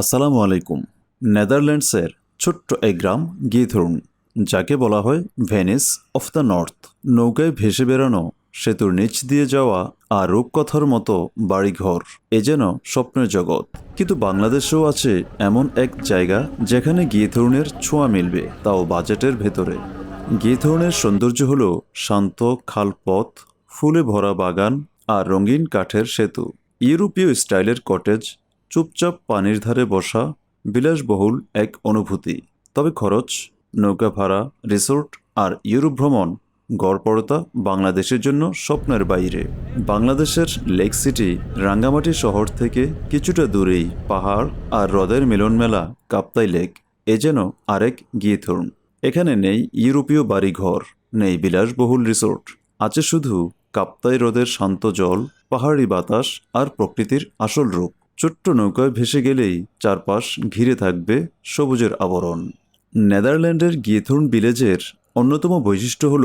আসসালামু আলাইকুম। নেদারল্যান্ডসের ছোট্ট এক গ্রাম গিথরুন যাকে বলা হয় ভেনিস অফ দ্য নর্থ। নৌকায় ভেসে বেড়ানো, সেতুর নিচ দিয়ে যাওয়া আর রূপকথার মতো বাড়িঘর, এ যেন স্বপ্নের জগৎ। কিন্তু বাংলাদেশেও আছে এমন এক জায়গা যেখানে গিথরুনের ছোঁয়া মিলবে, তাও বাজেটের ভেতরে। গিথরুনের সৌন্দর্য হল শান্ত খালপথ ফুলে ভরা বাগান আর রঙিন কাঠের সেতু। ইউরোপীয় স্টাইলের কটেজ চুপচাপ পানির ধারে বসা বিলাসবহুল এক অনুভূতি। তবে খরচ, নৌকা ভাড়া, রিসোর্ট আর ইউরোপ ভ্রমণ, গড়পড়তা বাংলাদেশের জন্য স্বপ্নের বাইরে। বাংলাদেশের লেক সিটি, রাঙ্গামাটি শহর থেকে কিছুটা দূরেই পাহাড় আর হ্রদের মিলনমেলা কাপ্তাই লেক, এ যেন আরেক গিয়েথর্ন এখানে নেই ইউরোপীয় বাড়িঘর, নেই বিলাসবহুল রিসোর্ট, আছে শুধু কাপ্তাই হ্রদের শান্ত জল, পাহাড়ি বাতাস আর প্রকৃতির আসল রূপ। ছোট্ট নৌকায় ভেসে গেলেই চারপাশ ঘিরে থাকবে সবুজের আবরণ। নেদারল্যান্ডের গিয়েথুর্ন ভিলেজের অন্যতম বৈশিষ্ট্য হল,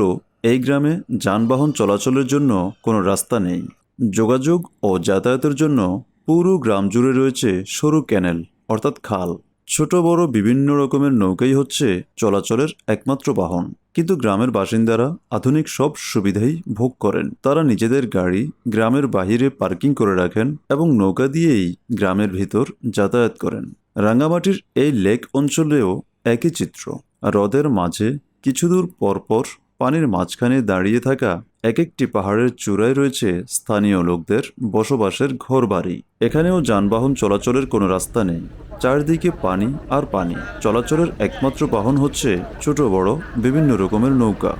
এই গ্রামে যানবাহন চলাচলের জন্য কোনো রাস্তা নেই। যোগাযোগ ও যাতায়াতের জন্য পুরো গ্রাম জুড়ে রয়েছে সরু ক্যানেল, অর্থাৎ খাল। ছোট বড় বিভিন্ন রকমের নৌকাই হচ্ছে চলাচলের একমাত্র বাহন। কিন্তু গ্রামের বাসিন্দারা আধুনিক সব সুবিধাই ভোগ করেন। তারা নিজেদের গাড়ি গ্রামের বাহিরে পার্কিং করে রাখেন এবং নৌকা দিয়েই গ্রামের ভিতর যাতায়াত করেন। রাঙ্গামাটির এই লেক অঞ্চলেও একই চিত্র। হ্রদের মাঝে কিছু দূর পরপর পানির মাঝখানে দাঁড়িয়ে থাকা এক একটি পাহাড়ের চূড়ায় রয়েছে স্থানীয় লোকদের বসবাসের ঘরবাড়ি। এখানেও যানবাহন চলাচলের কোনো রাস্তা নেই। চারদিকে পানি আর পানি। চলাচলের একমাত্র বাহন হচ্ছে ছোট, বড়, বিভিন্ন রকমের নৌকা।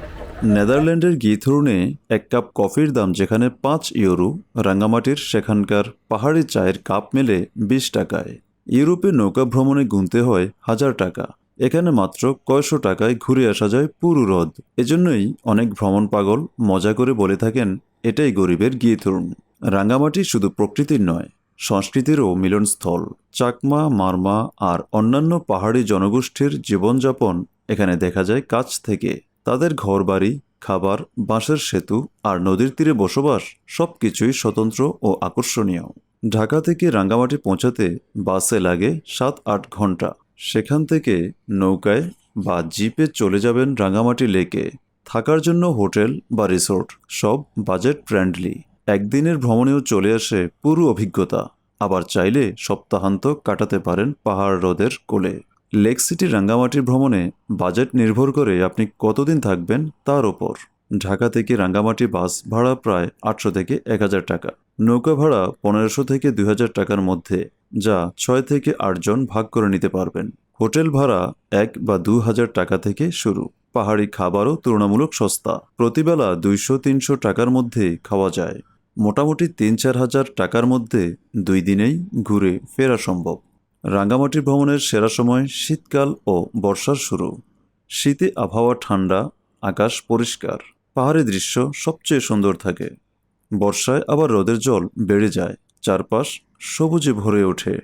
নেদারল্যান্ডের গিথরুনে এক কাপ কফির দাম যেখানে পাঁচ ইউরো রাঙ্গামাটির সেখানকার পাহাড়ি চায়ের কাপ মেলে বিশ টাকায়। ইউরোপে নৌকা ভ্রমণে গুনতে হয় হাজার টাকা। এখানে মাত্র কয়শো টাকায় ঘুরে আসা যায় পুরু হ্রদ। এজন্যই অনেক ভ্রমণ পাগল মজা করে বলে থাকেন, এটাই গরিবের গিয়েথরুন রাঙ্গামাটি শুধু প্রকৃতির নয় সংস্কৃতিরও মিলনস্থল। চাকমা, মারমা আর অন্যান্য পাহাড়ি জনগোষ্ঠীর জীবনযাপন এখানে দেখা যায় কাছ থেকে। তাদের ঘরবাড়ি, খাবার, বাঁশের সেতু আর নদীর তীরে বসবাস সবকিছুই স্বতন্ত্র ও আকর্ষণীয়। ঢাকা থেকে রাঙ্গামাটি পৌঁছাতে বাসে লাগে সাত আট ঘণ্টা। সেখান থেকে নৌকায় বা জিপে চলে যাবেন রাঙ্গামাটি লেকে। থাকার জন্য হোটেল বা রিসোর্ট সব বাজেট ফ্রেন্ডলি। একদিনের ভ্রমণেও চলে আসে পুরো অভিজ্ঞতা, আবার চাইলে সপ্তাহান্ত কাটাতে পারেন পাহাড় হ্রদের কোলে। লেক সিটি রাঙ্গামাটির ভ্রমণে বাজেট নির্ভর করে আপনি কতদিন থাকবেন তার ওপর। ঢাকা থেকে রাঙ্গামাটি বাস ভাড়া প্রায় আটশো থেকে এক হাজার টাকা। নৌকা ভাড়া পনেরোশো থেকে দুই হাজার টাকার মধ্যে, যা ছয় থেকে আটজন ভাগ করে নিতে পারবেন। হোটেল ভাড়া এক বা দু হাজার টাকা থেকে শুরু। পাহাড়ি খাবারও তুলনামূলক সস্তা। প্রতিবেলা দুইশো তিনশো টাকার মধ্যে খাওয়া যায়। মোটামুটি তিন চার হাজার টাকার মধ্যে দুই দিনেই ঘুরে ফেরা সম্ভব। রাঙ্গামাটি ভ্রমণের সেরা সময় শীতকাল ও বর্ষার শুরু। শীতে আবহাওয়া ঠান্ডা, আকাশ পরিষ্কার, পাহাড়ি দৃশ্য সবচেয়ে সুন্দর থাকে। বর্ষায় আবার রোদের জল বেড়ে যায়, চারপাশ সবুজে ভরে ওঠে।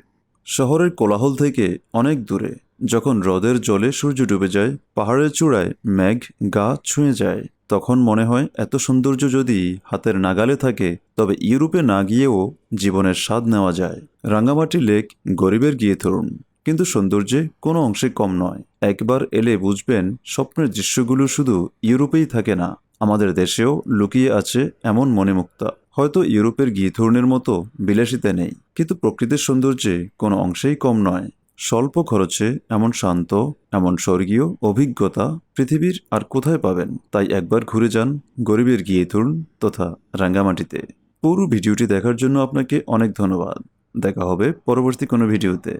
শহরের কোলাহল থেকে অনেক দূরে, যখন হ্রদের জলে সূর্য ডুবে যায়, পাহাড়ের চূড়ায় মেঘ গা ছুঁয়ে যায়। তখন মনে হয় এত সৌন্দর্য যদি হাতের নাগালে থাকে, তবে ইউরোপে না গিয়েও জীবনের স্বাদ নেওয়া যায়। রাঙ্গামাটি লেক গরিবের গিয়ে ধরুন। কিন্তু সৌন্দর্যে কোনো অংশে কম নয়। একবার এলে বুঝবেন, স্বপ্নের দৃশ্যগুলো শুধু ইউরোপেই থাকে না, আমাদের দেশেও লুকিয়ে আছে এমন মনেমুক্তা হয়তো ইউরোপের গিথর্নের মতো বিলাসিতা নেই, কিন্তু প্রকৃতির সৌন্দর্যে কোনো অংশেই কম নয়। স্বল্প খরচে এমন শান্ত, এমন স্বর্গীয় অভিজ্ঞতা পৃথিবীর আর কোথায় পাবেন? তাই একবার ঘুরে যান গরিবের গিয়েথুর্ন তথা রাঙ্গামাটিতে পুরো ভিডিওটি দেখার জন্য আপনাকে অনেক ধন্যবাদ। দেখা হবে পরবর্তী কোনো ভিডিওতে।